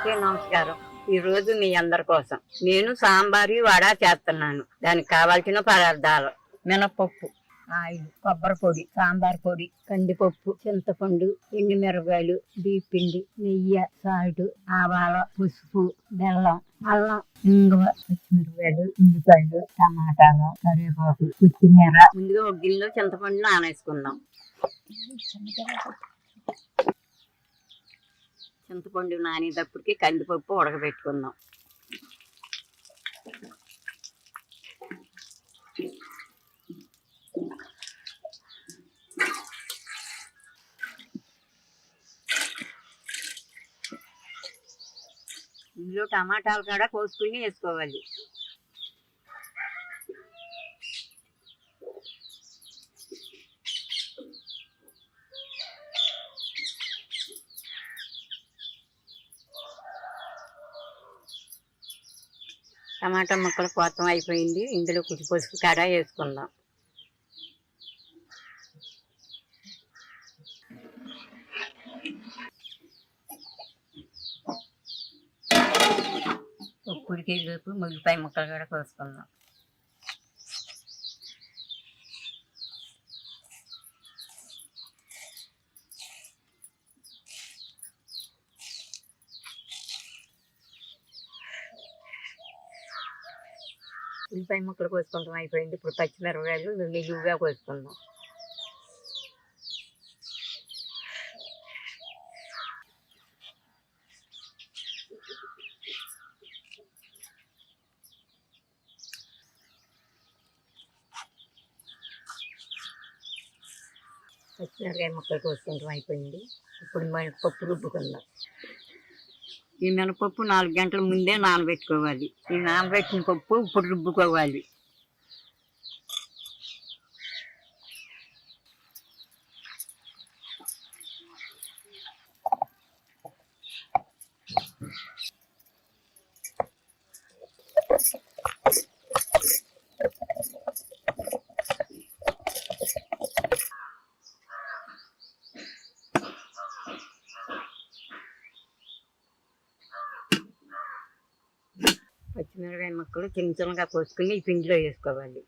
అందరికీ నమస్కారం. ఈ రోజు మీ అందరి కోసం. నేను సాంబారి వడ చేస్తున్నాను. దానికి కావాల్సిన పదార్థాలు. మినపప్పు ఆయిల్ కొబ్బరి పొడి సాంబార్ పొడి కందిపప్పు చింతపండు ఎండు మిరపకాయలు బీపిండి నెయ్యి సాల్ట్ ఆవాలు పసుపు బెల్లం అల్లం ఇంగువ పచ్చిమిరపకాయలు ఉల్లిపాయలు టమాటాలు కరివేపాకు కొత్తిమీర. ముందుగా ఒక గిన్నెలో చింతపండు నానేసుకుందాం. చింతపండు నానేటప్పటికి కందిపప్పు ఉడకబెట్టుకుందాం. ఇందులో టమాటాలు కూడా కోసుకుని వేసుకోవాలి. టమాటా ముక్కలు కోతం అయిపోయింది. ఇందులో కొంచెం పసుపు కాడ వేసుకుందాం. ఉప్పుడికి వేపు ముగ్గిపాయ ముక్కలు కూడా కోసుకుందాం. ఉల్లిపాయ ముక్కలు కోసుకుంటాం. అయిపోయింది. ఇప్పుడు పచ్చిమిరపకాయలు నిలువుగా కోసుకుందాం. పచ్చిమిరపకాయ ముక్కలు కోసుకుంటాం. అయిపోయింది. ఇప్పుడు మినపప్పు రుబ్బుకుందాం. ఈ మినపప్పు నాలుగు గంటల ముందే నానబెట్టుకోవాలి. ఈ నానబెట్టిన పప్పు ఇప్పుడు రుబ్బుకోవాలి. ఆకులు చిన్న చిన్నగా కోసుకుని ఈ పిండిలో వేసుకోవాలి.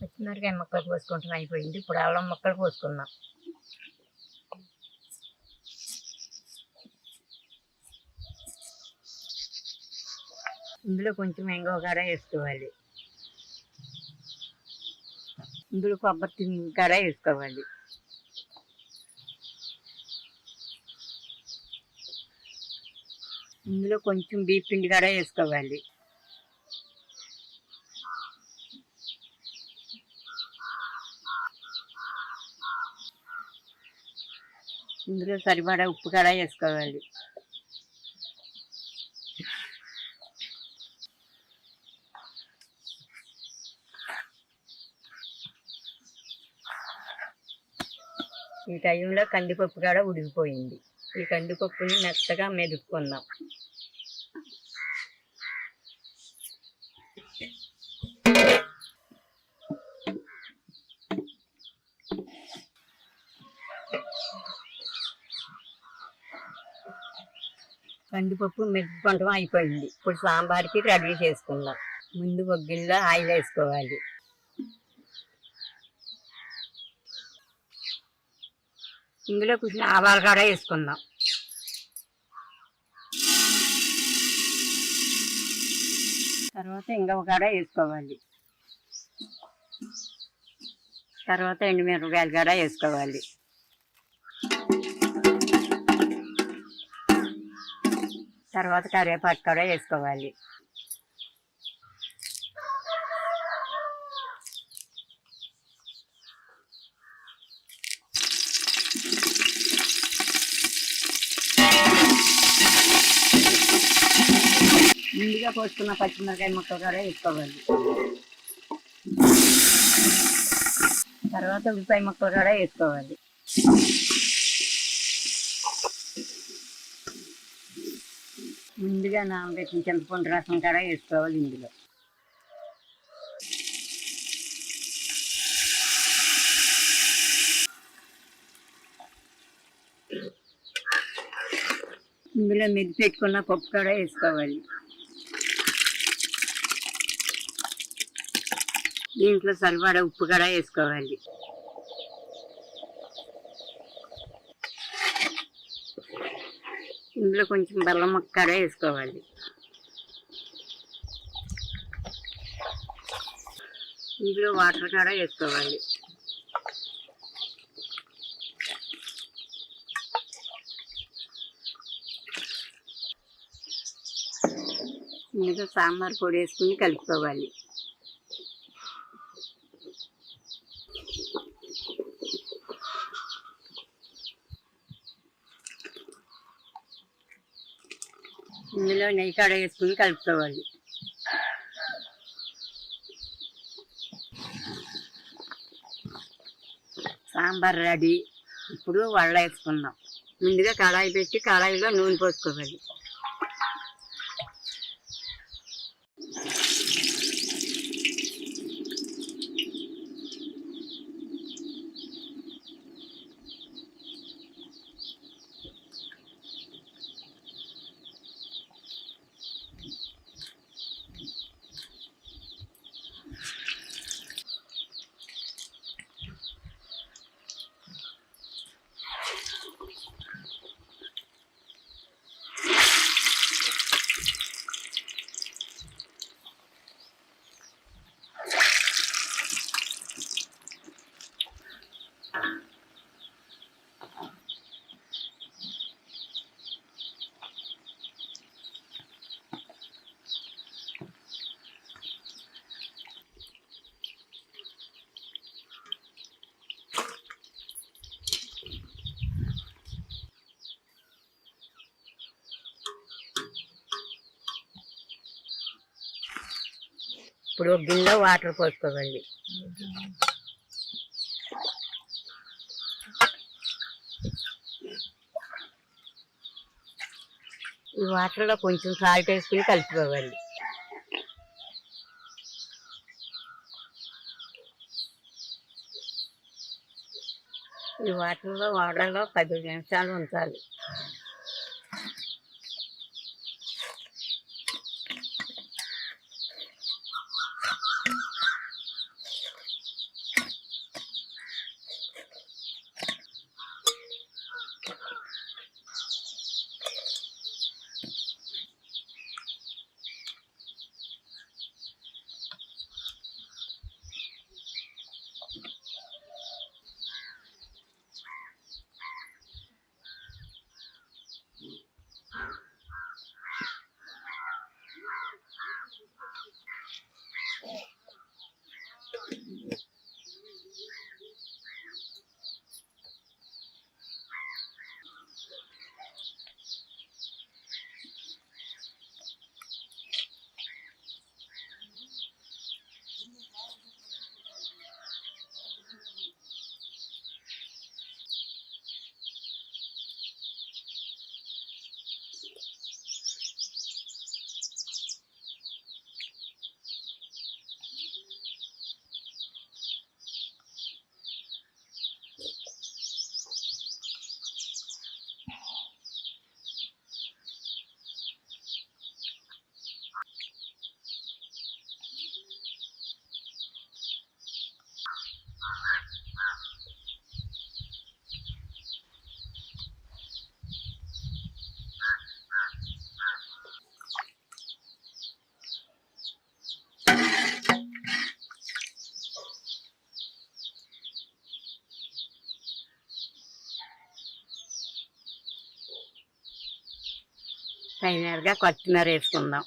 పచ్చిమిరపకాయ మొక్కలు కోసుకుంటున్నాం అయిపోయింది. ఇప్పుడు అల్లం మొక్కలు కోసుకున్నాం ఇందులో కొంచెం ఎంగవ కాడ వేసుకోవాలి. ఇందులో కొబ్బరి తిని కాడ వేసుకోవాలి. ఇందులో కొంచెం బీప్ పిండి కాడ వేసుకోవాలి. ఇందులో సరిపడా ఉప్పు కాడ వేసుకోవాలి. ఈ టైంలో కందిపప్పు కూడా ఉడికిపోయింది. ఈ కందిపప్పుని మెత్తగా మెదుపుకుందాం. కందిపప్పు మెదుపుకుంటాం అయిపోయింది. ఇప్పుడు సాంబార్కి రెడీ చేసుకుందాం. ముందు ఒక గిన్నెలో ఆయిల్ వేసుకోవాలి. ఇందులో కూర్చుని ఆవాలు కూడా వేసుకుందాం. తర్వాత ఇంకొక కూడా వేసుకోవాలి. తర్వాత ఎండుమిరపకాయలు కూడా వేసుకోవాలి. తర్వాత కరివేపాకు కూడా వేసుకోవాలి. ముందుగా కోసుకున్న పచ్చిమిరకాయ ముక్క కూడా వేసుకోవాలి. తర్వాత ఉల్లిపాయ ముక్కలు కూడా వేసుకోవాలి. ముందుగా నానబెట్టిన చింతపండు రసం కూడా వేసుకోవాలి ఇందులో. ఇందులో మెది పెట్టుకున్న పప్పు కూడా వేసుకోవాలి. దీంట్లో సరిపడా ఉప్పు కూడా వేసుకోవాలి. ఇందులో కొంచెం బెల్లం ముక్క కూడా వేసుకోవాలి. ఇందులో వాటర్ కూడా వేసుకోవాలి. ఇందులో సాంబార్ పొడి వేసుకుని కలుపుకోవాలి. ఇందులో నెయ్యి కాడ వేసుకుని కలుపుకోవాలి. సాంబార్ రెడీ. ఇప్పుడు వడ వేసుకుందాం. ముందుగా కళాయి పెట్టి కళాయిలో నూనె పోసుకోవాలి. ఇప్పుడు గిన్నెలో వాటర్ పోసుకోవాలి ఈ వాటర్లో కొంచెం సాల్ట్ వేసుకుని కలుపుకోవాలి. ఈ వాటర్లో వాటర్లో పది నిమిషాలు ఉంచాలి. ఫైనల్గా కొత్తిమీర వేసుకుందాం.